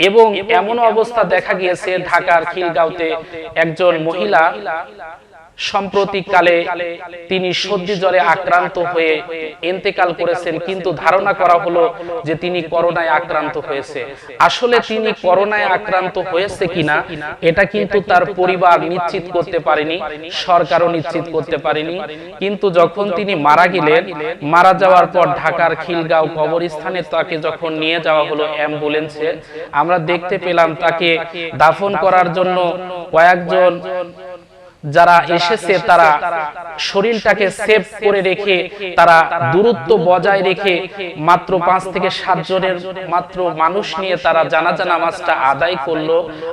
এবং এমন অবস্থা দেখা গিয়েছে ঢাকার খিলগাঁওতে একজন মহিলা সাম্প্রতিককালে তিনি সর্দি জ্বরে আক্রান্ত হয়ে এন্তেকাল করেছেন, কিন্তু ধারণা করা হলো যে তিনি করোনায় আক্রান্ত হয়েছে। আসলে তিনি করোনায় আক্রান্ত হয়েছে কিনা, এটা কিন্তু তার পরিবার নিশ্চিত করতে পারেনি, সরকারও নিশ্চিত করতে পারেনি। কিন্তু যখন তিনি মারা গেলেন, মারা যাওয়ার পর ঢাকার খিলগাঁও কবরস্থানে তাকে যখন নিয়ে যাওয়া হলো অ্যাম্বুলেন্সে, আমরা দেখতে পেলাম তাকে দাফন করার জন্য কয়েকজন যারা এসেছে তারা শরীরটাকে সেভ করে রেখে তারা দূরত্ব বজায় রেখে মাত্র পাঁচ থেকে সাত জনের মাত্র মানুষ নিয়ে তারা জানাজা নামাজটা আদায় করল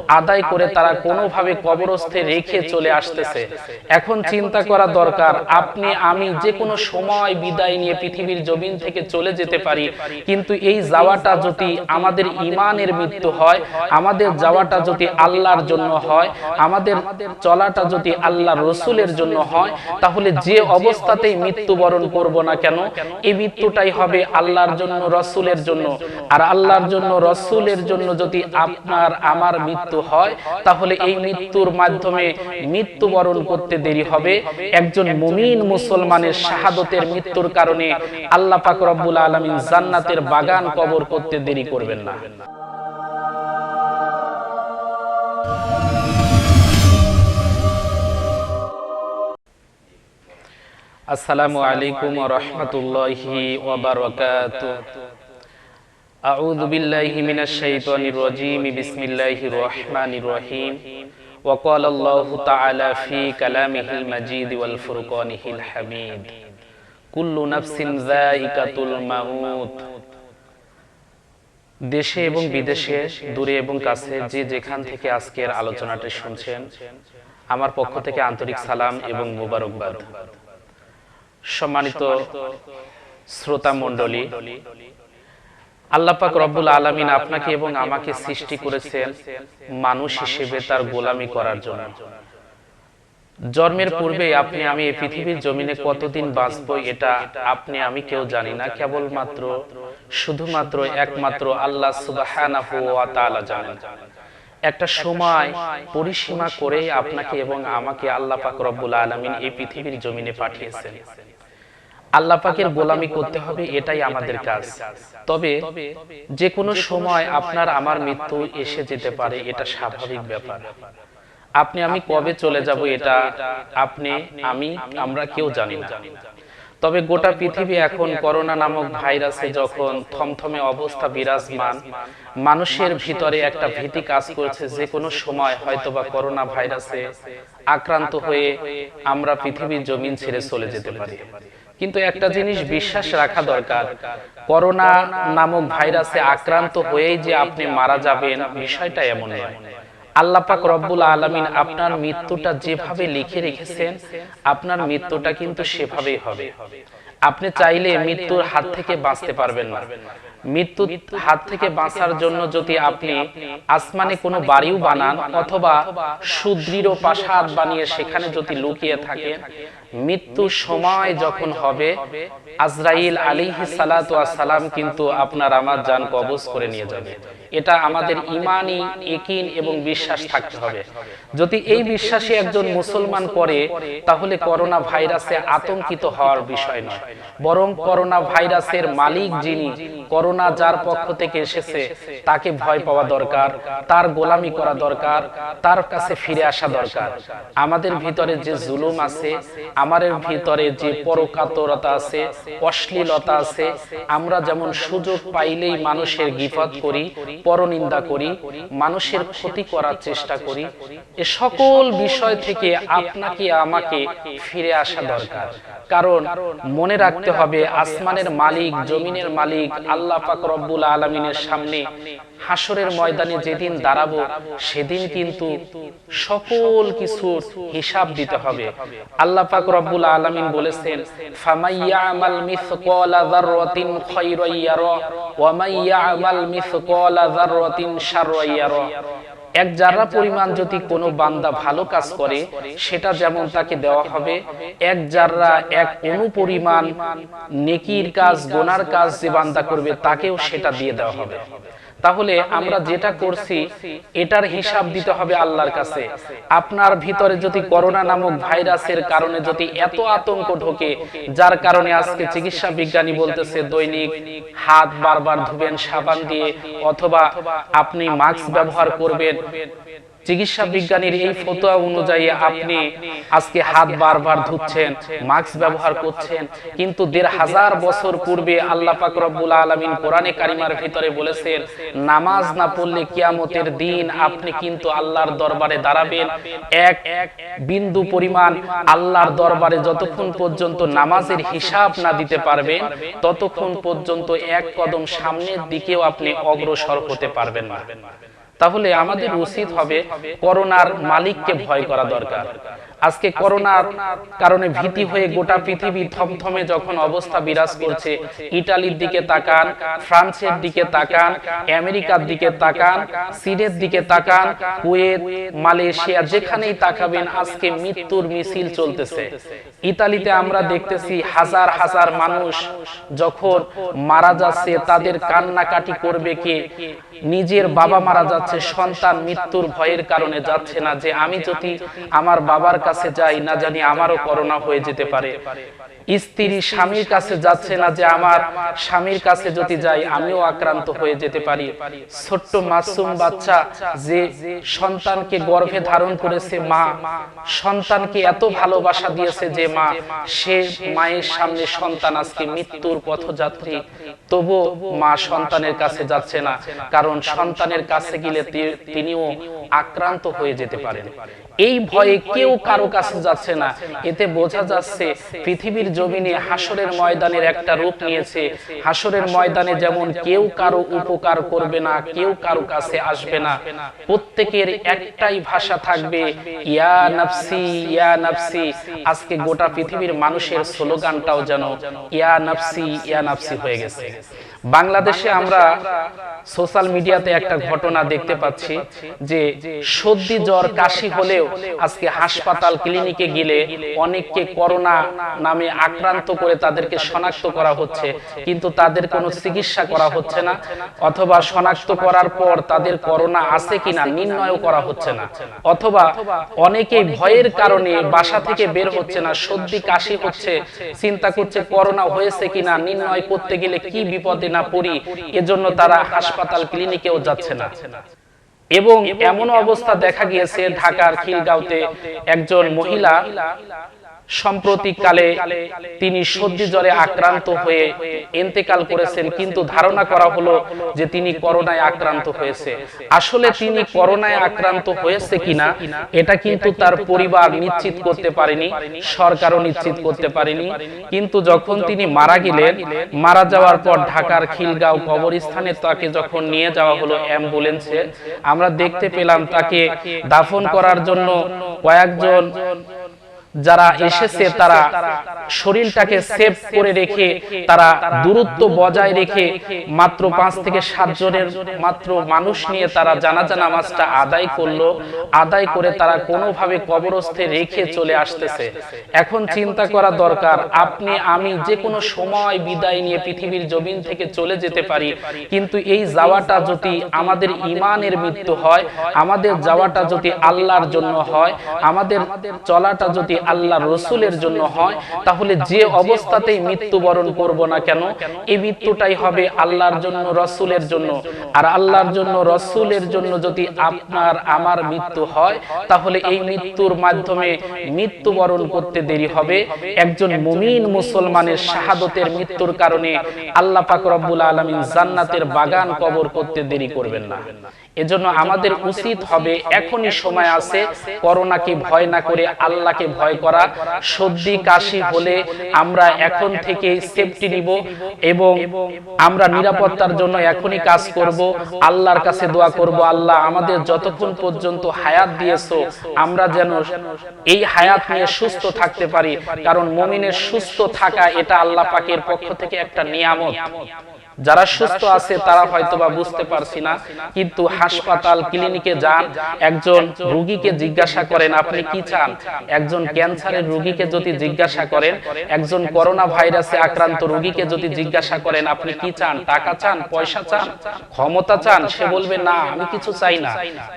আদায় করে তারা কোনোভাবে কবরস্থে রেখে চলে আসতেছে। এখন চিন্তা করা দরকার আপনি আমি যে কোনো সময় বিদায় নিয়ে পৃথিবীর জমিন থেকে চলে যেতে পারি কিন্তু এই যাওয়াটা যদি আমাদের ইমানের মৃত্যু হয় আমাদের যাওয়াটা যদি আল্লাহর জন্য হয় আমাদের চলাটা যদি আল্লাহ রসুলের জন্য হয়, তাহলে যে অবস্থাতেই মৃত্যুবরণ করব না কেন? এই মৃত্যুটাই হবে আল্লাহর জন্য, রসুলের জন্য। আর আল্লাহর জন্য, রসুলের জন্য যদি আপনার, আমার মৃত্যু হয়, তাহলে এই মৃত্যুর মাধ্যমে মৃত্যুবরণ করতে দেরি হবে। একজন মুমিন মুসলমানের শাহাদতের মৃত্যুর কারণে আল্লাহ পাক রব্বুল আলমিন জান্নাতের বাগান কবর করতে দেরি করবেন না। আসসালামু আলাইকুম ওয়া রাহমাতুল্লাহি ওয়া বারাকাতুহু আউযু বিল্লাহি মিনাশ শাইতানির রাজীম, বিসমিল্লাহির রহমানির রহিম। ওয়া ক্বালা আল্লাহু তাআলা ফি কালামিহিল মাজিদ ওয়াল ফুরকানিহিল হামিদ। কুল্লু নাফসিন যায়িকাতুল মাউত। দেশে এবং বিদেশে, দূরে এবং কাছে যে যেখান থেকে আজকের আলোচনাটি শুনছেন, আমার পক্ষ থেকে আন্তরিক সালাম এবং মোবারকবাদ। সম্মানিত শ্রোতা মণ্ডলী আল্লাপাক রব্বুল আলমিন আপনাকে এবং আমাকে সৃষ্টি করেছেন মানুষ হিসেবে তার গোলামি করার জন্য। জন্মের পূর্বে আপনি আমি এই পৃথিবীর জমিনে কতদিন বাঁচবো এটা আপনি আমি কেউ জানি না। কেবলমাত্র শুধুমাত্র একমাত্র আল্লাহ জানেন। একটা সময় পরিসীমা করে আপনাকে এবং আমাকে আল্লাহ পাক রব্বুল আলমিন এই পৃথিবীর জমিনে পাঠিয়েছেন। আল্লাহ পাকের গোলামি করতে হবে এটাই আমাদের কাজ। তবে যে কোনো সময় আপনার আমার মৃত্যু এসে যেতে পারে এটা স্বাভাবিক ব্যাপার। আপনি আমি কবে চলে যাব এটা আপনি আমি আমরা কেউ জানি না। তবে গোটা পৃথিবী এখন করোনা নামক ভাইরাসে যখন থমথমে অবস্থা বিরাজমান মানুষের ভিতরে একটা ভীতি কাজ করছে যে কোনো সময় হয়তোবা করোনা ভাইরাসে আক্রান্ত হয়ে আমরা পৃথিবীর জমিন ছেড়ে চলে যেতে পারি কিন্তু একটা জিনিস বিশ্বাস রাখা দরকার। করোনা নামক ভাইরাসে আক্রান্ত হয়েই যে আপনি মারা যাবেন বিষয়টা এমন নয়। আল্লাপাক রব্বুল আলমিন আপনার মৃত্যুটা যেভাবে লিখে রেখেছেন আপনার মৃত্যুটা কিন্তু সেভাবেই হবে। আপনি চাইলে মৃত্যুর হাত থেকে বাঁচতে পারবেন না। মৃত্যু হাত থেকে বাঁচার জন্য যদি আপনি আসমানে কোনো বাড়িও বানান অথবা সুদৃঢ় প্রাসাদ বানিয়ে সেখানে যদি লুকিয়ে থাকেন মৃত্যু সময় যখন হবে আজরাইল আলিহি সালাম কিন্তু আপনার আমার যান কবজ করে নিয়ে যাবে। এটা আমাদের ইমানই একিন এবং বিশ্বাস থাকতে হবে। যদি এই বিশ্বাসী একজন মুসলমান করে তাহলে করোনা ভাইরাসে আতঙ্কিত হওয়ার বিষয় নয়। বরং করোনা ভাইরাসের মালিক যিনি করোনা যার পক্ষ থেকে এসেছে, তাকে ভয় পাওয়া দরকার, তার গোলামি করা দরকার, তার কাছে ফিরে আসা দরকার। আমাদের ভিতরে যে জুলুম আছে, আমাদের ভিতরে যে পরকাতরতা আছে, অশ্লীলতা আছে, আমরা যেমন সুযোগ পাইলেই মানুষের গিফত করি, পরনিন্দা করি, মানুষের ক্ষতি করার চেষ্টা করি, এ সকল বিষয় থেকে আপনাকে, আমাকে ফিরে আসা দরকার। কারণ মনে রাখতে হবে আসমানের মালিক জমিনের মালিক আল্লাহ পাক রব্বুল আলমিনের সামনে হাসরের ময়দানে যেদিন দাঁড়াবো সেদিন কিন্তু সকল কিছুর হিসাব দিতে হবে। আল্লাহ পাক রব্বুল আলামিন বলেছেন ফামাইয়ামাল মিসকালা যাররাতিন খায়রান ইয়ারা ওয়া মাইয়ামাল মিসকালা যাররাতিন শাররান ইয়ারা। এক জাররা পরিমাণ যদি কোনো বান্দা ভালো কাজ করে সেটা যেমন তাকে দেওয়া হবে এক জাররা এক অনু পরিমাণ নেকির কাজ গোনার কাজ যে বান্দা করবে তাকেও সেটা দিয়ে দেওয়া হবে। তাহলে আমরা যেটা করছি এটার হিসাব দিতে হবে আল্লাহর কাছে। আপনার ভিতরে যদি করোনা নামক ভাইরাসের কারণে যদি এত আতঙ্ক ঢোকে যার কারণে আজকে চিকিৎসা বিজ্ঞানী বলতেছে দৈনিক হাত বারবার ধুবেন সাবান দিয়ে অথবা আপনি মাস্ক ব্যবহার করবেন। চিকিৎসা বিজ্ঞানীর এই ফতোয়া অনুযায়ী আপনি আজকে হাত বারবার ধুচ্ছেন মাস্ক ব্যবহার করছেন। কিন্তু দেড় হাজার বছর পূর্বে আল্লাহ পাক রব্বুল আলামিন কোরআনে কারিমার ভিতরে বলেছেন নামাজ না পড়লে কিয়ামতের দিন আপনি কিন্তু আল্লাহর দরবারে দাঁড়াবেন। এক এক বিন্দু পরিমাণ আল্লাহর দরবারে যতক্ষণ পর্যন্ত নামাজের হিসাব না দিতে পারবেন ততক্ষণ পর্যন্ত এক কদম সামনের দিকেও আপনি অগ্রসর হতে পারবেন না। তাহলে আমাদের উচিত হবে করোনার মালিককে ভয় করা দরকার। আজকে করোনার কারণে ভীতি হয়ে গোটা পৃথিবী থমথমে যখন অবস্থা বিরাজ করছে ইটালির দিকে তাকান ফ্রান্সের দিকে তাকান আমেরিকার দিকে তাকান সিরের দিকে তাকান কুয়েত মালয়েশিয়া যেখানেই তাকাবেন আজকে মৃত্যুর মিছিল চলতেছে। ইতালিতে আমরা দেখতেছি হাজার হাজার মানুষ যখন মারা যাচ্ছে তাদের কান্নাকাটি করবে কে? নিজের বাবা মারা যাচ্ছে সন্তান মৃত্যুর ভয়ের কারণে যাচ্ছে না যে আমি যদি আমার বাবার কাছে যাই না জানি আমারও করোনা হয়ে যেতে পারে। স্ত্রী স্বামীর কাছে যাচ্ছে না যে আমার স্বামীর কাছে যদি যাই, আমিও আক্রান্ত হয়ে যেতে পারি। ছোট্ট মাসুম বাচ্চা যে সন্তানকে গর্ভে ধারণ করেছে মা, সন্তানকে এত ভালোবাসা দিয়েছে যে মা, সে মায়ের সামনে সন্তান আজকে মৃত্যুর পথযাত্রী। তবু মা সন্তানের কাছে যাচ্ছে না, কারণ সন্তানের কাছে গেলে তিনিও আক্রান্ত হয়ে যেতে পারেন। এই ভয়ে কেউ কারও কাছে যাচ্ছে না। এতে বোঝা যাচ্ছে পৃথিবীর জমিনে হাসরের ময়দানের একটা রূপ নিয়েছে। হাসরের ময়দানে যেমন কেউ কারও উপকার করবে না, কেউ কারও কাছে আসবে না। প্রত্যেকের একটাই ভাষা থাকবে, ইয়া নাফসি ইয়া নাফসি। আজকে গোটা পৃথিবীর মানুষের স্লোগানটাও যেন, ইয়া নাফসি ইয়া নাফসি হয়ে গেছে। বাংলাদেশে আমরা সোশ্যাল মিডিয়াতে একটা ঘটনা দেখতে পাচ্ছি যে সর্দি জ্বর কাশি হলেও আজকে হাসপাতাল ক্লিনিকে গেলে অনেককে করোনা নামে আক্রান্ত করে তাদেরকে শনাক্ত করা হচ্ছে। কিন্তু তাদের কোনো চিকিৎসা করা হচ্ছে না। অথবা শনাক্ত করার পর তাদের করোনা আছে কিনা নির্ণয় করা হচ্ছে না। অথবা অনেকেই ভয়ের কারণে বাসা থেকে বের হচ্ছে না। সর্দি কাশি হচ্ছে চিন্তা করছে করোনা হয়েছে কিনা নির্ণয় করতে গেলে কি বিপদে না পড়ি এজন্য তারা হাসপাতাল ক্লিনিকেও যাচ্ছে না। এবং এমন অবস্থা দেখা গিয়েছে ঢাকার খিলগাঁওতে একজন মহিলা সাম্প্রতিককালে তিনি সর্দি জ্বরে আক্রান্ত হয়ে ইন্তেকাল করেছেন, কিন্তু ধারণা করা হলো যে তিনি করোনায় আক্রান্ত হয়েছে। আসলে তিনি করোনায় আক্রান্ত হয়েছে কিনা, এটা কিন্তু তার পরিবার নিশ্চিত করতে পারেনি, সরকারও নিশ্চিত করতে পারেনি। কিন্তু যখন তিনি মারা গেলেন, মারা যাওয়ার পর ঢাকার খিলগাঁও কবরস্থানে তাকে যখন নিয়ে যাওয়া হলো অ্যাম্বুলেন্সে, আমরা দেখতে পেলাম তাকে দাফন করার জন্য কয়েকজন যারা এসেছে তারা শরীরটাকে সেভ করে রেখে তারা দূরত্ব বজায় রেখে মাত্র পাঁচ থেকে সাত জনের মাত্র মানুষ নিয়ে তারা জানাজা নামাজটা আদায় করল আদায় করে তারা কোনোভাবে কবরস্থে রেখে চলে আসতেছে। এখন চিন্তা করা দরকার আপনি আমি যে কোনো সময় বিদায় নিয়ে পৃথিবীর জমিন থেকে চলে যেতে পারি। কিন্তু এই যাওয়াটা যদি আমাদের ইমানের মৃত্যু হয় আমাদের যাওয়াটা যদি আল্লাহর জন্য হয় আমাদের চলাটা যদি আল্লাহ রসুলের জন্য হয়, তাহলে যে অবস্থাতেই মৃত্যুবরণ করব না কেন? এই মৃত্যুটাই হবে আল্লাহর জন্য, রসুলের জন্য। আর আল্লাহর জন্য, রসুলের জন্য যদি আপনার, আমার মৃত্যু হয়, তাহলে এই মৃত্যুর মাধ্যমে মৃত্যুবরণ করতে দেরি হবে। একজন মুমিন মুসলমানের শাহাদতের মৃত্যুর কারণে আল্লাহ পাক রব্বুল আলমিন জান্নাতের বাগান কবর করতে দেরি করবেন না। এজন্য আমাদের উচিত হবে, এখনই সময় আছে, করোনাকে ভয় না করে আল্লাহকে ভয় করা, সর্দি, কাশি হলে আমরা এখন থেকে সেফটি নিব এবং আমরা নিরাপত্তার জন্য এখনই কাজ করব। আল্লাহর কাছে দোয়া করব, আল্লাহ আমাদের যতক্ষণ পর্যন্ত হায়াত দিয়েছ, আমরা যেন এই হায়াত নিয়ে সুস্থ থাকতে পারি। কারণ মমিনের সুস্থ থাকা এটা আল্লাহ পাকের পক্ষ থেকে একটা নিয়ামত। যারা সুস্থ আছে তারা হয়তো বা বুঝতে পারছি না, কিন্তু হাসপাতাল, ক্লিনিকে যান, একজন রোগীকে জিজ্ঞাসা করেন, আপনি কি চান? একজন ক্যান্সারের রোগীকে যদি জিজ্ঞাসা করেন একজন করোনা ভাইরাসে আক্রান্ত রোগীকে যদি জিজ্ঞাসা করেন আপনি কি চান টাকা চান পয়সা চান ক্ষমতা চান সে বলবে না আমি কিছু চাই না।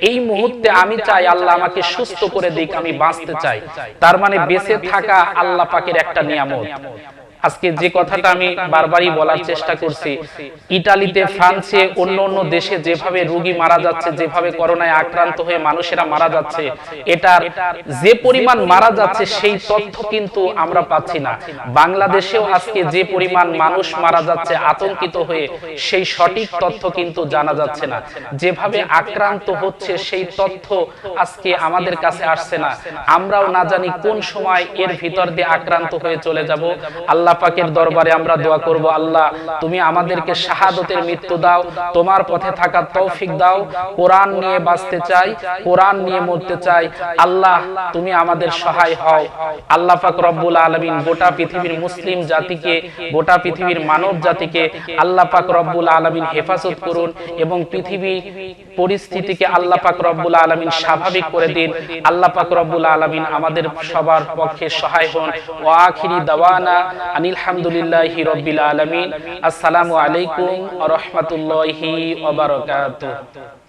এই মুহূর্তে আমি চাই আল্লাহ আমাকে সুস্থ করে দিক আমি বাঁচতে চাই। তার মানে বেঁচে থাকা আল্লাহ পাকের একটা নিয়ামত। আজকে যে কথাটা আমি বারবারই বলার চেষ্টা করছি ইটালিতে ফ্রান্সে অন্য অন্য দেশে যেভাবে রোগী মারা যাচ্ছে যেভাবে করোনায় আক্রান্ত হয়ে মানুষেরা মারা যাচ্ছে এটার যে পরিমাণ মারা যাচ্ছে সেই তথ্য কিন্তু আমরা পাচ্ছি না। বাংলাদেশেও আজকে যে পরিমাণ মানুষ মারা যাচ্ছে আতঙ্কিত হয়ে সেই সঠিক তথ্য কিন্তু জানা যাচ্ছে না যেভাবে আক্রান্ত হচ্ছে সেই তথ্য আজকে আমাদের কাছে আসছে না। আমরাও না। জানি কোন সময় এর ভিতর দিয়ে আক্রান্ত হয়ে চলে যাব আল্লাহ আল্লাহ পাকের দরবারে আমরা দোয়া করব, আল্লাহ, তুমি আমাদেরকে শাহাদতের মৃত্যু দাও, তোমার পথে থাকার তৌফিক দাও, কোরআন নিয়ে বাঁচতে চাই, কোরআন নিয়ে মরতে চাই। আল্লাহ, তুমি আমাদের সহায় হও। আল্লাহ পাক রব্বুল আলামিন গোটা পৃথিবীর মুসলিম জাতিকে, গোটা পৃথিবীর মানব জাতিকে আল্লাহ পাক রব্বুল আলামিন হেফাজত করুন এবং পৃথিবী পরিস্থিতিকে আল্লাহ পাক রব্বুল আলামিন স্বাভাবিক করে দিন। আল্লাহ পাক রব্বুল আলামিন আমাদের সবার পক্ষে সহায় হন। ওয়া আখিরি দাওয়ানা আনিল হামদুলিল্লাহি রাব্বিল আলামিন। আসসালামু আলাইকুম রহমতুল্লাহি বারাকাতুহু।